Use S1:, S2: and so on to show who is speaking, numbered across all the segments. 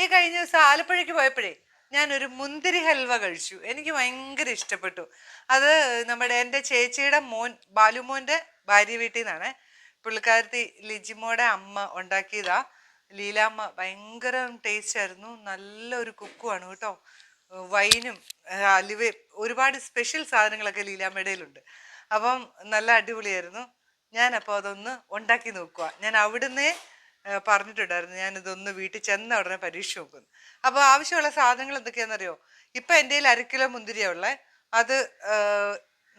S1: ഈ കഴിഞ്ഞ ദിവസം ആലപ്പുഴയ്ക്ക് പോയപ്പോഴേ ഞാനൊരു മുന്തിരി ഹൽവ കഴിച്ചു. എനിക്ക് ഭയങ്കര ഇഷ്ടപ്പെട്ടു. അത് നമ്മുടെ എന്റെ ചേച്ചിയുടെ മോൻ ബാലുമോന്റെ ഭാര്യ വീട്ടിൽ നിന്നാണ് പുള്ളിക്കാരത്തി ലിജിമോടെ അമ്മ ഉണ്ടാക്കിയതാ. ലീലാമ്മ ഭയങ്കര ടേസ്റ്റ് ആയിരുന്നു. നല്ലൊരു കുക്കുമാണ് കേട്ടോ. വൈനും അലുവ ഒരുപാട് സ്പെഷ്യൽ സാധനങ്ങളൊക്കെ ലീലാമ്മയുടെ കയ്യിലുണ്ട്. അപ്പം നല്ല അടിപൊളിയായിരുന്നു. ഞാനപ്പോൾ അതൊന്ന് ഉണ്ടാക്കി നോക്കുക ഞാൻ അവിടുന്ന് പറഞ്ഞിട്ടുണ്ടായിരുന്നു. ഞാൻ ഇതൊന്ന് വീട്ടിൽ ചെന്ന ഉടനെ പരീക്ഷ നോക്കുന്നു. അപ്പോൾ ആവശ്യമുള്ള സാധനങ്ങൾ എന്തൊക്കെയാണെന്നറിയോ? ഇപ്പം എന്റെ കയ്യിൽ അര കിലോ മുന്തിരിയാണ് ഉള്ളത് അത്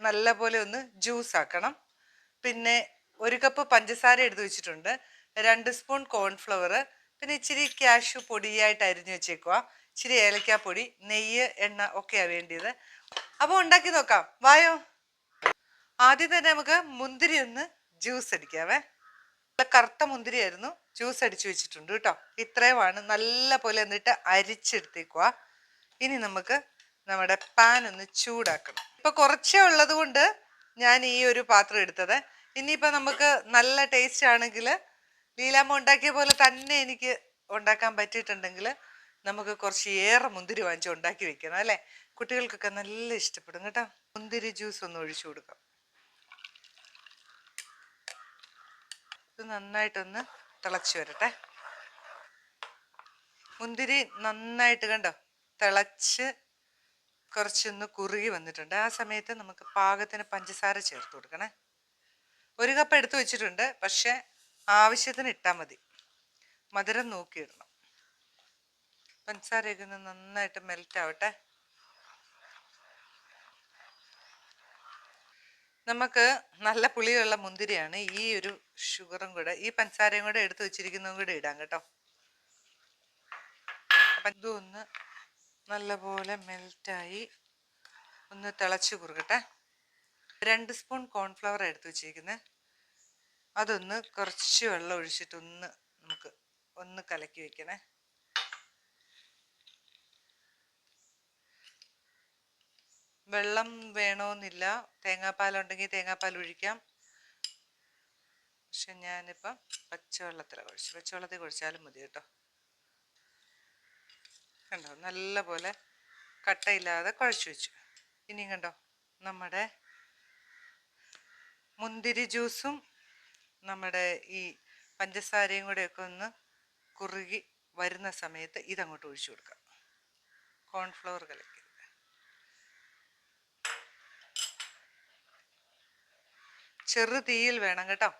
S1: നല്ലപോലെ നല്ല പോലെ ഒന്ന് ജ്യൂസ് ആക്കണം. പിന്നെ ഒരു കപ്പ് പഞ്ചസാര എടുത്ത് വെച്ചിട്ടുണ്ട്. രണ്ട് സ്പൂൺ കോൺഫ്ലവർ പിന്നെ ഇച്ചിരി ക്യാഷ് പൊടിയായിട്ട് അരിഞ്ഞു വെച്ചേക്കുക ഇച്ചിരി ഏലക്കാപ്പൊടി നെയ്യ് എണ്ണ ഒക്കെയാണ് വേണ്ടിയത്. അപ്പോൾ ഉണ്ടാക്കി നോക്കാം. വായോ? ആദ്യം തന്നെ നമുക്ക് മുന്തിരി ഒന്ന് ജ്യൂസ് അടിക്കാവേ. നല്ല കറുത്ത മുന്തിരിയായിരുന്നു. ജ്യൂസ് അടിച്ചു വെച്ചിട്ടുണ്ട് കേട്ടോ. ഇത്രയുമാണ് നല്ല പോലെ എന്നിട്ട് അരിച്ചെടുത്തേക്കുക ഇനി നമുക്ക് നമ്മുടെ പാൻ ഒന്ന് ചൂടാക്കണം. ഇപ്പൊ കുറച്ചേ ഉള്ളത് കൊണ്ട് ഞാൻ ഈ ഒരു പാത്രം എടുത്തത്. ഇനിയിപ്പോൾ നമുക്ക് നല്ല ടേസ്റ്റ് ആണെങ്കിൽ ലീലാമ്മ ഉണ്ടാക്കിയ പോലെ തന്നെ എനിക്ക് ഉണ്ടാക്കാൻ പറ്റിയിട്ടുണ്ടെങ്കിൽ നമുക്ക് കുറച്ച് ഏറെ മുന്തിരി വാങ്ങിച്ച് ഉണ്ടാക്കി വെക്കണം അല്ലേ? കുട്ടികൾക്കൊക്കെ നല്ല ഇഷ്ടപ്പെടും കേട്ടോ. മുന്തിരി ജ്യൂസ് ഒന്ന് ഒഴിച്ചു കൊടുക്കാം. നന്നായിട്ടൊന്ന് തിളച്ച് വരട്ടെ. മുന്തിരി നന്നായിട്ട് കണ്ടോ? തിളച്ച് കുറച്ചൊന്ന് കുറുകി വന്നിട്ടുണ്ട്. ആ സമയത്ത് നമുക്ക് പാകത്തിന് പഞ്ചസാര ചേർത്ത് കൊടുക്കണേ. ഒരു കപ്പ് എടുത്തു വെച്ചിട്ടുണ്ട്. പക്ഷെ ആവശ്യത്തിന് ഇട്ടാൽ മതി. മധുരം നോക്കിയിടണം. പഞ്ചസാരയൊക്കെ ഒന്ന് നന്നായിട്ട് മെൽറ്റ് ആവട്ടെ. നമുക്ക് നല്ല പുളിയുള്ള മുന്തിരിയാണ് ഈ ഒരു ഷുഗറും കൂടെ ഈ പഞ്ചസാരയും കൂടെ എടുത്തു വെച്ചിരിക്കുന്നതും കൂടെ ഇടാം കേട്ടോ. അപ്പം ഇതൊന്ന് നല്ലപോലെ മെൽറ്റായി ഒന്ന് തിളച്ച് കുറുകട്ടെ രണ്ട് സ്പൂൺ കോൺഫ്ലവർ എടുത്ത് വെച്ചിരിക്കുന്നത് അതൊന്ന് കുറച്ച് വെള്ളം ഒഴിച്ചിട്ടൊന്ന് നമുക്ക് ഒന്ന് കലക്കി വെക്കണേ. വെള്ളം വേണമെന്നില്ല തേങ്ങാപ്പാൽ ഉണ്ടെങ്കിൽ തേങ്ങാപ്പാൽ ഒഴിക്കാം. പക്ഷെ ഞാനിപ്പം പച്ചവെള്ളത്തിലാണ് കുഴിച്ചു പച്ചവെള്ളത്തിൽ കുഴിച്ചാലും മതി കേട്ടോ. കണ്ടോ? നല്ല പോലെ കട്ടയില്ലാതെ കുഴച്ച് വെച്ചു. ഇനിയും കണ്ടോ? നമ്മുടെ മുന്തിരി ജ്യൂസും നമ്മുടെ ഈ പഞ്ചസാരയും കൂടെയൊക്കെ ഒന്ന് കുറുകി വരുന്ന സമയത്ത് ഇതങ്ങോട്ട് ഒഴിച്ചു കൊടുക്കാം. കോൺഫ്ലവർ കലക്കി. ചെറു തീയിൽ വേണം കേട്ടോ.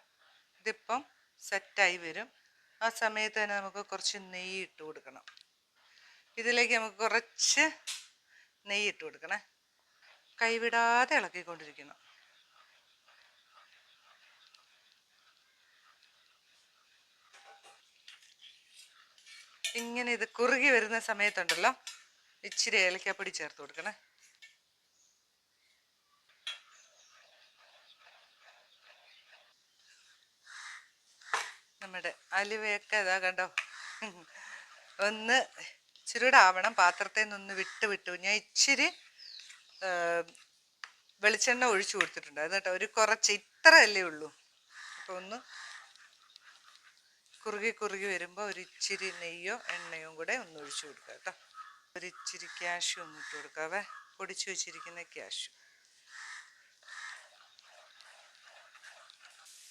S1: ഇതിപ്പം സെറ്റായി വരും. ആ സമയത്ത് തന്നെ നമുക്ക് കുറച്ച് നെയ്യ് ഇട്ട് കൊടുക്കണം. ഇതിലേക്ക് നമുക്ക് കുറച്ച് നെയ്യ് ഇട്ട് കൊടുക്കണേ. കൈവിടാതെ ഇളക്കിക്കൊണ്ടിരിക്കണം ഇങ്ങനെ ഇത് കുറുകി വരുന്ന സമയത്തുണ്ടല്ലോ ഇച്ചിരി ഏലക്കാപ്പൊടി ചേർത്ത് കൊടുക്കണേ. നമ്മുടെ അലുവയൊക്കെ ഇതാ കണ്ടോ? ഒന്ന് ആവണം പാത്രത്തിൽ നിന്നൊന്ന് വിട്ട് വിട്ടു. ഞാൻ ഇച്ചിരി വെളിച്ചെണ്ണ ഒഴിച്ചു കൊടുത്തിട്ടുണ്ട്. അത് കേട്ടോ ഒരു കുറച്ച് ഇത്ര അല്ലേ ഉള്ളൂ. അപ്പോൾ ഒന്ന് കുറുകി കുറുകി വരുമ്പോൾ ഒരു ഇച്ചിരി നെയ്യോ എണ്ണയോ കൂടെ ഒന്ന് ഒഴിച്ചു കൊടുക്കാം കേട്ടോ. ഒരു ഇച്ചിരി ക്യാഷ് ഒന്ന് ഇട്ട് കൊടുക്കാവേ പൊടിച്ചു വെച്ചിരിക്കുന്ന ക്യാഷ്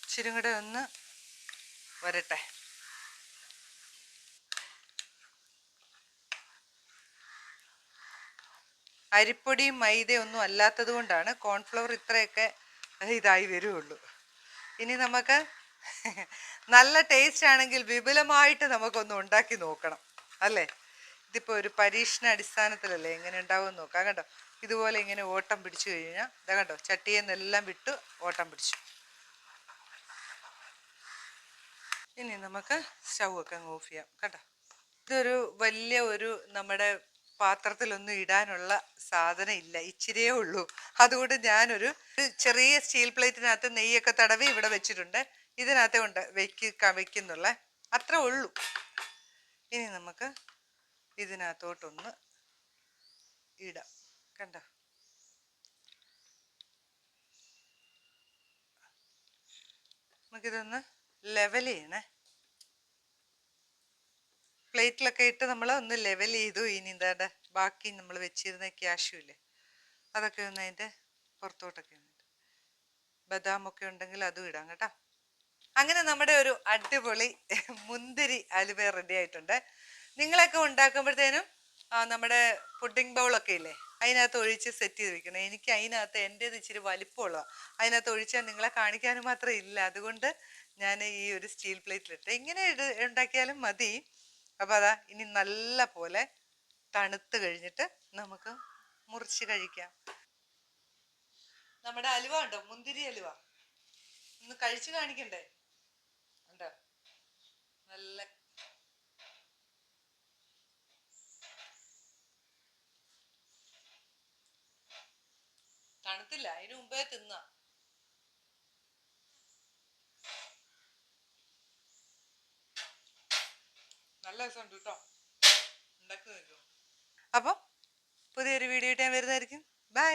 S1: ഇച്ചിരി കൂടെ ഒന്ന് വരട്ടെ. അരിപ്പൊടി ഒന്നും അല്ലാത്തത് കൊണ്ടാണ് കോൺഫ്ലവർ ഇത്രയൊക്കെ ഇതായി വരുള്ളൂ ഇനി നമുക്ക് നല്ല ടേസ്റ്റ് ആണെങ്കിൽ വിപുലമായിട്ട് നമുക്കൊന്ന് ഉണ്ടാക്കി നോക്കണം അല്ലേ? ഇതിപ്പോൾ ഒരു പരീക്ഷണ അടിസ്ഥാനത്തിലല്ലേ എങ്ങനെ ഉണ്ടാവുമെന്ന് നോക്കാം. കണ്ടോ? ഇതുപോലെ ഇങ്ങനെ ഓട്ടം പിടിച്ചു കഴിഞ്ഞാൽ ഇതാ കണ്ടോ? ചട്ടിയെന്നെല്ലാം വിട്ട് ഓട്ടം പിടിച്ചു. ഇനി നമുക്ക് സ്റ്റൗ ഒക്കെ അങ്ങ് ഓഫ് ചെയ്യാം. കേട്ടോ ഇതൊരു വലിയ ഒരു നമ്മുടെ പാത്രത്തിലൊന്നും ഇടാനുള്ള സാധനം ഇല്ല. ഇച്ചിരിയേ ഉള്ളൂ. അതുകൊണ്ട് ഞാനൊരു ചെറിയ സ്റ്റീൽ പ്ലേറ്റിനകത്ത് നെയ്യൊക്കെ തടവി ഇവിടെ വെച്ചിട്ടുണ്ട്. ഇതിനകത്തെ ഉണ്ട് വെക്ക വെക്കുന്നുള്ള അത്ര ഉള്ളൂ. ഇനി നമുക്ക് ഇതിനകത്തോട്ടൊന്ന് ഇടാം. കണ്ടോ? നമുക്കിതൊന്ന് ലെവൽ ചെയ്യണേ. പ്ലേറ്റിലൊക്കെ ഇട്ട് നമ്മൾ ഒന്ന് ലെവൽ ചെയ്തു. ഇനി എന്താണ്ട് ബാക്കി നമ്മൾ വെച്ചിരുന്ന ക്യാഷ്യൂ ഇല്ലേ അതൊക്കെ ഒന്ന് അതിന്റെ പുറത്തോട്ടൊക്കെ ഉണ്ട്. ബദാമൊക്കെ ഉണ്ടെങ്കിൽ അതും ഇടാം കേട്ടോ. അങ്ങനെ നമ്മുടെ ഒരു അടിപൊളി മുന്തിരി അലുവ റെഡി ആയിട്ടുണ്ട്. നിങ്ങളൊക്കെ ഉണ്ടാക്കുമ്പോഴത്തേനും നമ്മുടെ പുഡിംഗ് ബൗളൊക്കെ ഇല്ലേ അതിനകത്ത് ഒഴിച്ച് സെറ്റ് ചെയ്ത് വെക്കണം. എനിക്ക് അതിനകത്ത് എന്റേത് ഇച്ചിരി വലിപ്പമുള്ള അതിനകത്ത് ഒഴിച്ചാൽ നിങ്ങളെ കാണിക്കാനും മാത്രം ഇല്ല. അതുകൊണ്ട് ഞാൻ ഈ ഒരു സ്റ്റീൽ പ്ലേറ്റിലിട്ട് ഇങ്ങനെ ഇട് ഉണ്ടാക്കിയാലും മതി. അപ്പോൾ അതാ ഇനി നല്ല പോലെ തണുത്ത് കഴിഞ്ഞിട്ട് നമുക്ക് മുറിച്ച് കഴിക്കാം. നമ്മുടെ അലുവ ഉണ്ടോ? മുന്തിരി അലുവ. ഒന്ന് കഴിച്ചു കാണിക്കണ്ടേ? ഉണ്ടോ? നല്ല തണുത്തില്ല. അതിന് മുമ്പേ തിന്ന. നല്ല രസമുണ്ട് കേട്ടോ അപ്പോൾ പുതിയൊരു വീഡിയോ ആയിട്ട് ഞാൻ വരുന്നതായിരിക്കും. ബൈ